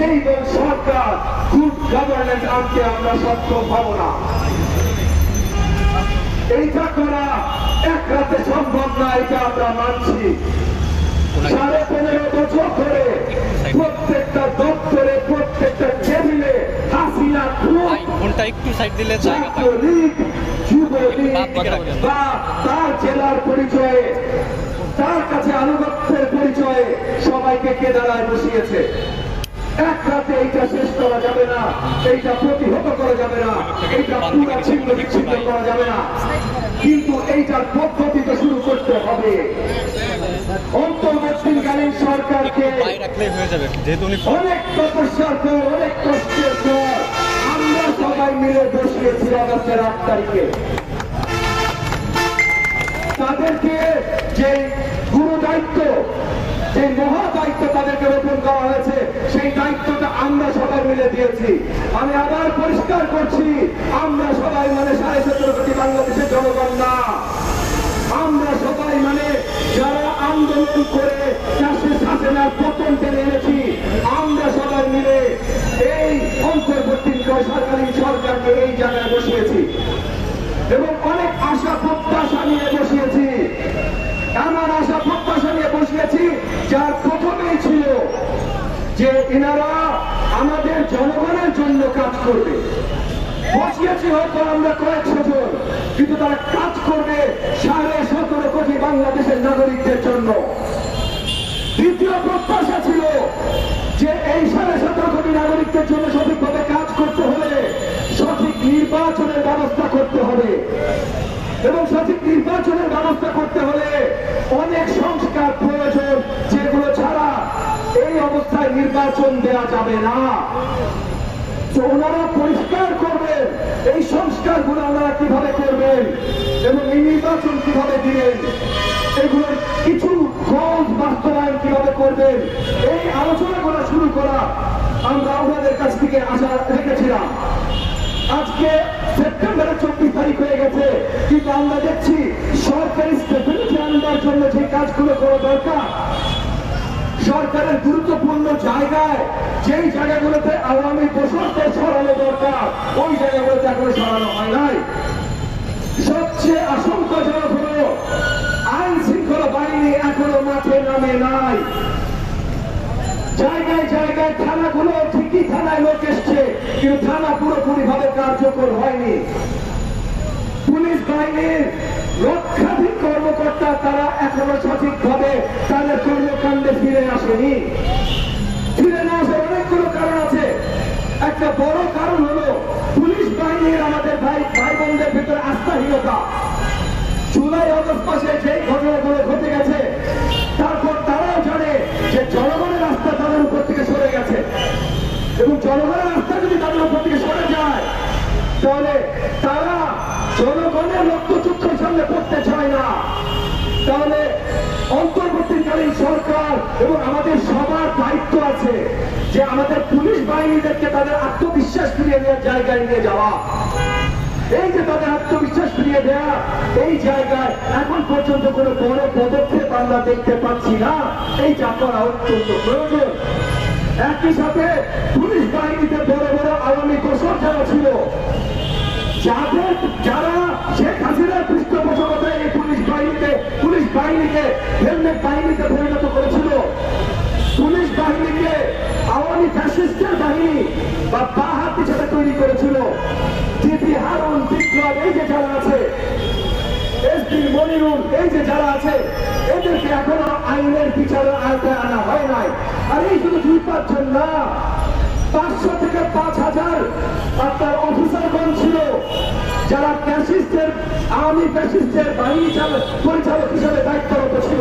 Stable সরকার good governance আনতে আমরা সক্ষম হব না। এইটা করা এক রাতে সম্ভব না এটা আমরা মানছি। সাড়ে পনেরো বছর ধরে প্রত্যেকটা দপ্তরে প্রত্যেকটা টেবিলে হাসিনা ফোনটা একটু সাইড দিলে ছাত্রলীগ যুবলীগ। বা তার জেলার পরিচয়ে তার কাছে আনুগত্যের পরিচয়ে সবাইকে কেদারায় বসিয়েছে। এক রাতে এইটা শেষ করা যাবে না এইটা প্রতিহত করা যাবে না এইটা পুরা ছিন্ন বিচ্ছিন্ন করা যাবে না। কিন্তু এইটার পদ্ধতি তো শুরু করতে হবে। অন্তর্বর্তীকালীন সরকারকে অনেক তপস্যার পর অনেক কষ্টের পর আমরা সবাই মিলে বসিয়েছি অগস্টের আট তারিখে। তাদেরকে যে গুরু দায়িত্ব যে মহা দায়িত্ব তাদেরকে রোপণ করা হয়েছে, সেই দায়িত্বটা আমরা সবাই মিলে দিয়েছি। আমি আবার পরিষ্কার করছি, আমরা সবাই মানে সাড়ে সতেরো কোটি বাংলাদেশের জনগণ না। আমরা সবাই মানে যারা আন্দোলন করে চাষের শাসনের পতন টেনে এনেছি, আমরা সবাই মিলে এই অন্তর্বর্তী সরকারি সরকারকে এই জায়গায় বসিয়েছি। এবং অনেক আশা, প্রত্যাশা নিয়ে বসিয়েছি এমন আশা প্রত্যাশা নিয়ে বসিয়েছি যার প্রথমেই ছিল যে এনারা আমাদের জনগণের জন্য কাজ করবে। বসিয়েছি হয়তো আমরা কিন্তু তারা কাজ করবে সাড়ে সতেরো কোটি বাংলাদেশের নাগরিকদের জন্য। দ্বিতীয় প্রত্যাশা ছিল যে এই সাড়ে সতেরো কোটি নাগরিকদের জন্য সঠিকভাবে কাজ করতে হলে সঠিক নির্বাচনের ব্যবস্থা করতে হবে। এবং সঠিক নির্বাচনের ব্যবস্থা করতে হলে অনেক সংস্কার প্রয়োজন অবস্থায় নির্বাচন দেওয়া যাবে না। তো ওনারা পরিষ্কার করবেন, এই সংস্কারগুলো ওনারা কীভাবে করবেন এবং এই নির্বাচন কীভাবে দিবেন, এগুলোর কিছু খোঁজ বাস্তবায়ন কীভাবে করবেন, এই আলোচনাগুলো শুরু করা আমরা ওনাদের কাছ থেকে আশা রেখেছিলাম। আজকে সেপ্টেম্বরের চব্বিশ তারিখ হয়ে গেছে, কিন্তু আমরা দেখছি সরকারি স্টেবিলিটি আনবার জন্য যে কাজগুলো করা দরকার সরকারের গুরুত্বপূর্ণ জায়গায় যেই জায়গাগুলোতে আওয়ামী বসরকে সরানো দরকার, ওই জায়গাগুলোতে এখনও সরানো হয় নাই। সবচেয়ে আশঙ্কাজনক হল, আইন শৃঙ্খলা বাহিনী এখনও মাঠে নামে নাই। জায়গায় জায়গায় থানাগুলো ঠিকই থানায় লোক এসছে, কিন্তু থানা পুরোপুরি ভাবে কার্যকর হয়নি। পুলিশ বাহিনীর কর্মকর্তা তারা এখনও সঠিকভাবে তাদের কর্মকাণ্ডে ফিরে আসেনি। ফিরে না আসার অনেকগুলো কারণ আছে। একটা বড় কারণ হলো পুলিশ বাহিনীর আমাদের ভাই ভাই বোনদের ভিতরে আস্থাহীনতা। জুলাই অগস্ট মাসে যে ঘটনাগুলো ঘটে গেছে, তারপর তারাও জানে যে জনগণের আস্থা তাদের উপর থেকে সরে গেছে। এবং জনগণের আস্থা যদি তাদের উপর থেকে সরে যায়, তাহলে তারা জনগণের লক্ষ্য রক্তচক্ষুর সামনে পড়তে চায় না। তাহলে অন্তর্বর্তীকালীন সরকার এবং আমাদের সবার দায়িত্ব আছে যে আমাদের পুলিশ বাহিনীদেরকে তাদের আত্মবিশ্বাস ফিরিয়ে দেওয়ার জায়গায় নিয়ে যাওয়া। এই যে তাদের আত্মবিশ্বাস ফিরিয়ে দেওয়া, এই জায়গায় এখন পর্যন্ত কোনো বড় পদক্ষেপ আমরা দেখতে পাচ্ছি না। এই যা করা অত্যন্ত প্রয়োজন। একই সাথে পুলিশ বাহিনীতে বাহিনীকে হেলমেট বাহিনীতে পরিণত করেছিল। পুলিশ বাহিনীকে আওয়ামী ফ্যাসিস্টের বাহিনী বা বাহাত হিসেবে তৈরি করেছিল। হারুন, বিপ্লব, এই যে যারা আছে মনিরুল, এই যে যারা আছে, এদেরকে এখনও আইনের আনা হয় নাই। আর এই শুধু দুই পাঁচজন না, পাঁচশো থেকে পাঁচ হাজার আপনার অফিসারগণ ছিল, যারা ফ্যাসিস্টের আওয়ামী ফ্যাসিস্টের বাহিনী চালক পরিচালক হিসাবে দায়িত্বরত ছিল।